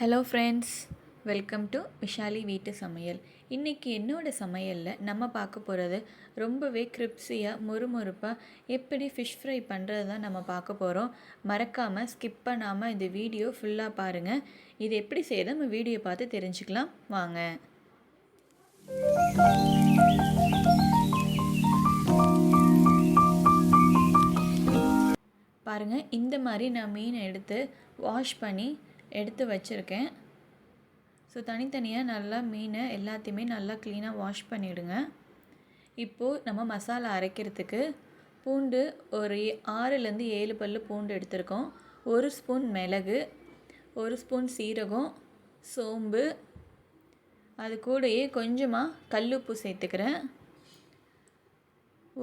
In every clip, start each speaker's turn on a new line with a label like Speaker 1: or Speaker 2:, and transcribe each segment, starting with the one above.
Speaker 1: Hello friends welcome to Vishali வீட்டு சமையல் இன்றைக்கி என்னோடய சமையலில் நம்ம பார்க்க போகிறது ரொம்பவே கிரிப்ஸியாக முறுமுறுப்பாக எப்படி ஃபிஷ் ஃப்ரை பண்ணுறது தான் நம்ம பார்க்க போகிறோம் மறக்காமல் ஸ்கிப் பண்ணாமல் இந்த வீடியோ ஃபுல்லாக பாருங்கள் இது எப்படி செய்யறது நம்ம வீடியோ பார்த்து தெரிஞ்சுக்கலாம். வாங்க. பாருங்கள் இந்த மாதிரி நான் மீனை எடுத்து வாஷ் பண்ணி எடுத்து வச்சுருக்கேன். ஸோ தனித்தனியாக நல்லா மீனை எல்லாத்தையுமே நல்லா க்ளீனாக வாஷ் பண்ணிவிடுங்க இப்போது நம்ம மசாலா அரைக்கிறதுக்கு பூண்டு ஒரு ஆறுலேருந்து ஏழு பல் பூண்டு எடுத்திருக்கோம். ஒரு ஸ்பூன் மிளகு ஒரு ஸ்பூன் சீரகம் சோம்பு அது கூடயே கொஞ்சமாக கல்லுப்பு சேர்த்துக்கிறேன்.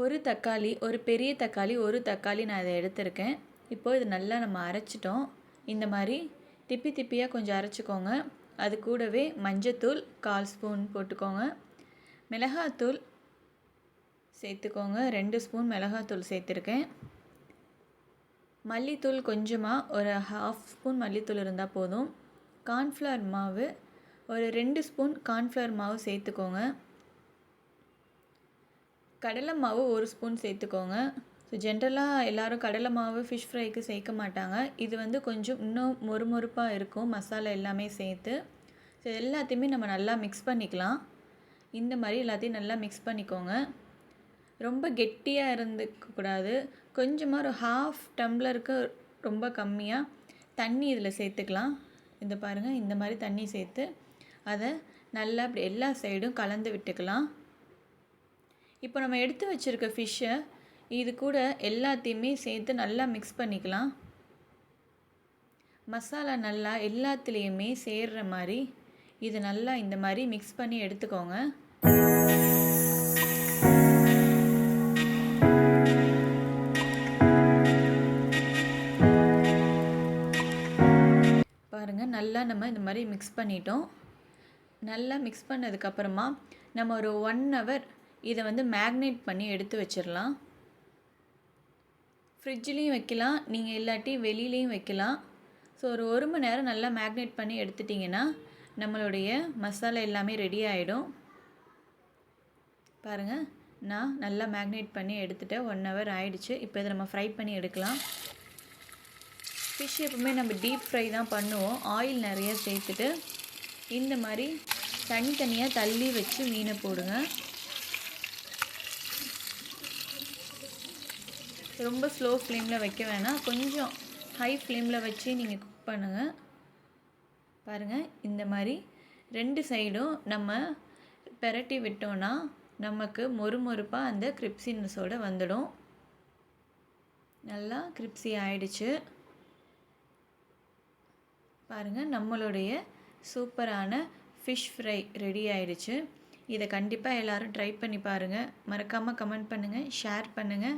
Speaker 1: ஒரு தக்காளி ஒரு பெரிய தக்காளி ஒரு தக்காளி நான் அதை எடுத்திருக்கேன். இப்போது இது நல்லா நம்ம அரைச்சிட்டோம். இந்த மாதிரி திப்பி திப்பியாக கொஞ்சம் அரைச்சிக்கோங்க. அது கூடவே மஞ்சத்தூள் கால் ஸ்பூன் போட்டுக்கோங்க. மிளகாத்தூள் சேர்த்துக்கோங்க. ரெண்டு ஸ்பூன் மிளகாத்தூள் சேர்த்துருக்கேன். மல்லித்தூள் கொஞ்சமாக ஒரு ஹாஃப் ஸ்பூன் மல்லித்தூள் இருந்தால் போதும். கார்ன்ஃப்ளவர் மாவு ஒரு ரெண்டு ஸ்பூன் கார்ன்ஃப்ளவர் மாவு சேர்த்துக்கோங்க. கடலை மாவு ஒரு ஸ்பூன் சேர்த்துக்கோங்க. ஸோ ஜென்ரலாக எல்லோரும் கடலை மாவு ஃபிஷ் ஃப்ரைக்கு சேர்க்க மாட்டாங்க. இது வந்து கொஞ்சம் இன்னும் மொறுமொறுப்பாக இருக்கும். மசாலா எல்லாமே சேர்த்து. ஸோ எல்லாத்தையுமே நம்ம நல்லா மிக்ஸ் பண்ணிக்கலாம். இந்த மாதிரி எல்லாத்தையும் நல்லா மிக்ஸ் பண்ணிக்கோங்க. ரொம்ப கெட்டியாக இருந்துக்கக்கூடாது கொஞ்சமாக ஒரு ஹாஃப் டம்ளருக்கு ரொம்ப கம்மியாக தண்ணி இதில் சேர்த்துக்கலாம். இந்த பாருங்கள் இந்த மாதிரி தண்ணி சேர்த்து அதை நல்லா அப்படி எல்லா சைடும் கலந்து விட்டுக்கலாம். இப்போ நம்ம எடுத்து வச்சுருக்க ஃபிஷ்ஷை இது கூட எல்லாத்தையுமே சேர்த்து நல்லா மிக்ஸ் பண்ணிக்கலாம். மசாலா நல்லா எல்லாத்துலேயுமே சேர்கிற மாதிரி இது நல்லா இந்த மாதிரி மிக்ஸ் பண்ணி எடுத்துக்கோங்க. பாருங்கள் நல்லா நம்ம இந்த மாதிரி மிக்ஸ் பண்ணிட்டோம். நல்லா மிக்ஸ் பண்ணதுக்கப்புறமா நம்ம ஒரு ஒன் ஹவர் இதை வந்து மேக்னேட் பண்ணி எடுத்து வச்சிடலாம். ஃப்ரிட்ஜ்லேயும் வைக்கலாம். நீங்கள் இல்லாட்டி வெளியிலையும் வைக்கலாம். ஸோ ஒரு ஒரு மணி நேரம் நல்லா மேக்னேட் பண்ணி எடுத்துட்டிங்கன்னா நம்மளுடைய மசாலா எல்லாமே ரெடி ஆகிடும் பாருங்கள் நான் நல்லா மேக்னேட் பண்ணி எடுத்துகிட்டேன் ஒன் ஹவர் ஆகிடுச்சு இப்போ இதை நம்ம ஃப்ரை பண்ணி எடுக்கலாம். ஃபிஷ் எப்பவுமே நம்ம டீப் ஃப்ரை தான் பண்ணுவோம். ஆயில் நிறைய சேர்த்துட்டு இந்த மாதிரி தனித்தனியாக தள்ளி வச்சு மீனை போடுங்க. ரொம்ப ஸ்லோ ஃப்ளேமில் வைக்க வேணாம். கொஞ்சம் ஹை ஃப்ளேமில் வச்சு நீங்கள் குக் பண்ணுங்கள் பாருங்கள் இந்த மாதிரி ரெண்டு சைடும் நம்ம பெரட்டி விட்டோன்னா நமக்கு மொறு மொறுப்பாக அந்த கிரிப்சினஸோடு வந்துடும். நல்லா கிரிப்ஸி ஆயிடுச்சு. பாருங்கள் நம்மளுடைய சூப்பரான ஃபிஷ் ஃப்ரை ரெடி ஆயிடுச்சு. இதை கண்டிப்பாக எல்லோரும் ட்ரை பண்ணி பாருங்கள் மறக்காமல் கமெண்ட் பண்ணுங்கள் ஷேர் பண்ணுங்கள்